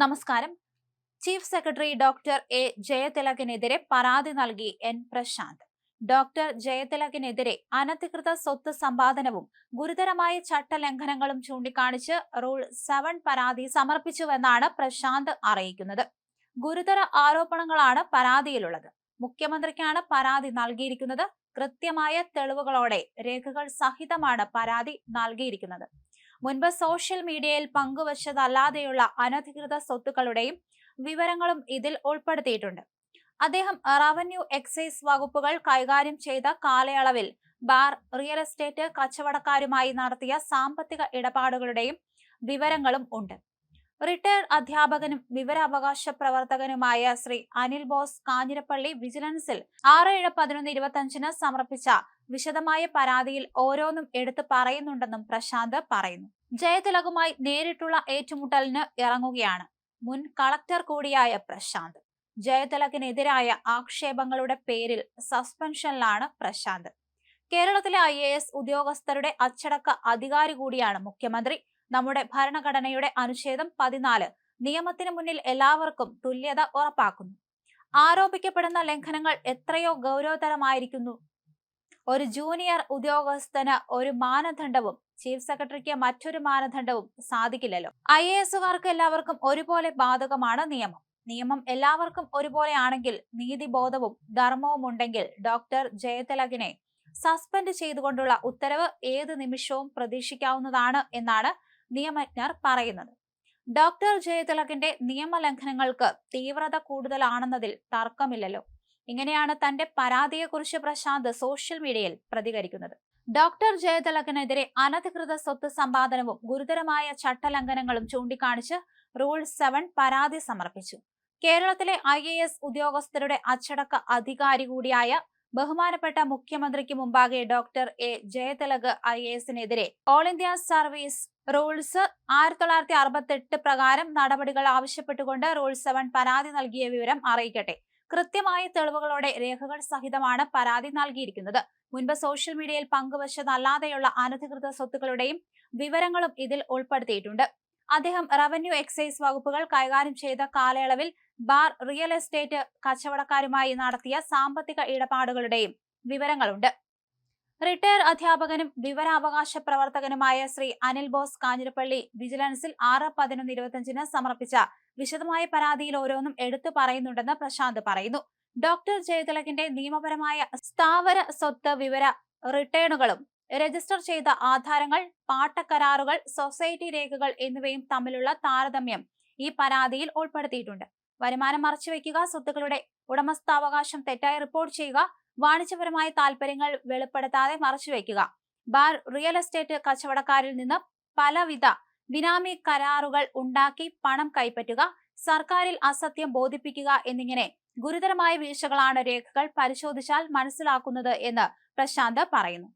നമസ്കാരം. Chief secretary doctor A ജയതിലകിനെതിരെ പരാതി നൽകി എൻ പ്രശാന്ത്. ഡോക്ടർ ജയതിലകിനെതിരെ അനധികൃത സ്വത്ത് സമ്പാദനവും ഗുരുതരമായ ചട്ടലംഘനങ്ങളും ചൂണ്ടിക്കാണിച്ച് റൂൾ സെവൻ പരാതി സമർപ്പിച്ചുവെന്നാണ് പ്രശാന്ത് അറിയിക്കുന്നത്. ഗുരുതര ആരോപണങ്ങളാണ് പരാതിയിലുള്ളത്. മുഖ്യമന്ത്രിക്കാണ് പരാതി നൽകിയിരിക്കുന്നത്. കൃത്യമായ തെളിവുകളോടെ രേഖകൾ സഹിതമാണ് പരാതി നൽകിയിരിക്കുന്നത്. മുൻപ് സോഷ്യൽ മീഡിയയിൽ പങ്കുവച്ചതല്ലാതെയുള്ള അനധികൃത സ്വത്തുക്കളുടെയും വിവരങ്ങളും ഇതിൽ ഉൾപ്പെടുത്തിയിട്ടുണ്ട്. അദ്ദേഹം റവന്യൂ എക്സൈസ് വകുപ്പുകൾ കൈകാര്യം ചെയ്ത കാലയളവിൽ ബാർ റിയൽ എസ്റ്റേറ്റ് കച്ചവടക്കാരുമായി നടത്തിയ സാമ്പത്തിക ഇടപാടുകളുടെയും വിവരങ്ങളും ഉണ്ട്. റിട്ടയർഡ് അധ്യാപകനും വിവരാവകാശ പ്രവർത്തകനുമായ ശ്രീ അനിൽ ബോസ് കാഞ്ഞിരപ്പള്ളി വിജിലൻസിൽ ആറ് ഏഴ് പതിനൊന്ന് ഇരുപത്തി അഞ്ചിന് സമർപ്പിച്ച വിശദമായ പരാതിയിൽ ഓരോന്നും എടുത്തു പറയുന്നുണ്ടെന്നും പ്രശാന്ത് പറയുന്നു. ജയതിലകുമായി നേരിട്ടുള്ള ഏറ്റുമുട്ടലിന് ഇറങ്ങുകയാണ് മുൻ കളക്ടർ കൂടിയായ പ്രശാന്ത്. ജയതിലകിനെതിരായ ആക്ഷേപങ്ങളുടെ പേരിൽ സസ്പെൻഷനിലാണ് പ്രശാന്ത്. കേരളത്തിലെ ഐ ഉദ്യോഗസ്ഥരുടെ അച്ചടക്ക അധികാരി കൂടിയാണ് മുഖ്യമന്ത്രി. നമ്മുടെ ഭരണഘടനയുടെ അനുച്ഛേദം പതിനാല് നിയമത്തിന് മുന്നിൽ എല്ലാവർക്കും തുല്യത ഉറപ്പാക്കുന്നു. ആരോപിക്കപ്പെടുന്ന ലംഘനങ്ങൾ എത്രയോ ഗൗരവതരമായിരിക്കുന്നു. ഒരു ജൂനിയർ ഉദ്യോഗസ്ഥന് ഒരു മാനദണ്ഡവും ചീഫ് സെക്രട്ടറിക്ക് മറ്റൊരു മാനദണ്ഡവും സാധിക്കില്ലല്ലോ. ഐ എ എസുകാർക്ക് എല്ലാവർക്കും ഒരുപോലെ ബാധകമാണ് നിയമം. നിയമം എല്ലാവർക്കും ഒരുപോലെയാണെങ്കിൽ നീതിബോധവും ധർമ്മവും ഉണ്ടെങ്കിൽ ഡോക്ടർ ജയതിലകിനെ സസ്പെൻഡ് ചെയ്തുകൊണ്ടുള്ള ഉത്തരവ് ഏത് നിമിഷവും പ്രതീക്ഷിക്കാവുന്നതാണ് എന്നാണ് നിയമജ്ഞർ പറയുന്നത്. ഡോക്ടർ ജയതിലകിന്റെ നിയമലംഘനങ്ങൾക്ക് തീവ്രത കൂടുതലാണെന്നതിൽ തർക്കമില്ലല്ലോ. ഇങ്ങനെയാണ് തന്റെ പരാതിയെക്കുറിച്ച് പ്രശാന്ത് സോഷ്യൽ മീഡിയയിൽ പ്രതികരിക്കുന്നത്. ഡോക്ടർ ജയതിലകനെതിരെ അനധികൃത സ്വത്ത് സമ്പാദനവും ഗുരുതരമായ ചട്ടലംഘനങ്ങളും ചൂണ്ടിക്കാണിച്ച് റൂൾ സെവൻ പരാതി സമർപ്പിച്ചു. കേരളത്തിലെ ഐ ഉദ്യോഗസ്ഥരുടെ അച്ചടക്ക അധികാരി കൂടിയായ ബഹുമാനപ്പെട്ട മുഖ്യമന്ത്രിക്ക് മുമ്പാകെ ഡോക്ടർ എ ജയതിലക് ഐ എസിനെതിരെ ഓൾ ഇന്ത്യ സർവീസ് റൂൾസ് ആയിരത്തി തൊള്ളായിരത്തി അറുപത്തി എട്ട് പ്രകാരം നടപടികൾ ആവശ്യപ്പെട്ടുകൊണ്ട് റൂൾ സെവൻ പരാതി നൽകിയ വിവരം അറിയിക്കട്ടെ. കൃത്യമായ തെളിവുകളോടെ രേഖകൾ സഹിതമാണ് പരാതി നൽകിയിരിക്കുന്നത്. മുൻപ് സോഷ്യൽ മീഡിയയിൽ പങ്കുവച്ചതല്ലാതെയുള്ള അനധികൃത സ്വത്തുക്കളുടെയും വിവരങ്ങളും ഇതിൽ ഉൾപ്പെടുത്തിയിട്ടുണ്ട്. അദ്ദേഹം റവന്യൂ എക്സൈസ് വകുപ്പുകൾ കൈകാര്യം ചെയ്ത കാലയളവിൽ ബാർ റിയൽ എസ്റ്റേറ്റ് കച്ചവടക്കാരുമായി നടത്തിയ സാമ്പത്തിക ഇടപാടുകളുടെയും വിവരങ്ങളുണ്ട്. റിട്ടയർ അധ്യാപകനും വിവരാവകാശ പ്രവർത്തകനുമായ ശ്രീ അനിൽ ബോസ് കാഞ്ഞിരപ്പള്ളി വിജിലൻസിൽ ആറ് പതിനൊന്ന് ഇരുപത്തിയഞ്ചിന് സമർപ്പിച്ച വിശദമായ പരാതിയിൽ ഓരോന്നും എടുത്തു പറയുന്നുണ്ടെന്ന് പ്രശാന്ത് പറയുന്നു. ഡോക്ടർ ജയതിലകിന്റെ നിയമപരമായ സ്ഥാവര സ്വത്ത് വിവര റിട്ടേണുകളും രജിസ്റ്റർ ചെയ്ത ആധാരങ്ങൾ പാട്ടക്കരാറുകൾ സൊസൈറ്റി രേഖകൾ എന്നിവയും തമ്മിലുള്ള താരതമ്യം ഈ പരാതിയിൽ ഉൾപ്പെടുത്തിയിട്ടുണ്ട്. വരുമാനം മറച്ചുവെക്കുക സ്വത്തുക്കളുടെ ഉടമസ്ഥാവകാശം തെറ്റായി റിപ്പോർട്ട് ചെയ്യുക വാണിജ്യപരമായ താൽപര്യങ്ങൾ വെളിപ്പെടുത്താതെ മറച്ചുവെക്കുക ബാർ റിയൽ എസ്റ്റേറ്റ് കച്ചവടക്കാരിൽ നിന്ന് പലവിധ ബിനാമി കരാറുകൾ ഉണ്ടാക്കി പണം കൈപ്പറ്റുക സർക്കാരിൽ അസത്യം ബോധിപ്പിക്കുക എന്നിങ്ങനെ ഗുരുതരമായ വീഴ്ചകളാണ് രേഖകൾ പരിശോധിച്ചാൽ മനസ്സിലാക്കുന്നത് എന്ന് പ്രശാന്ത് പറയുന്നു.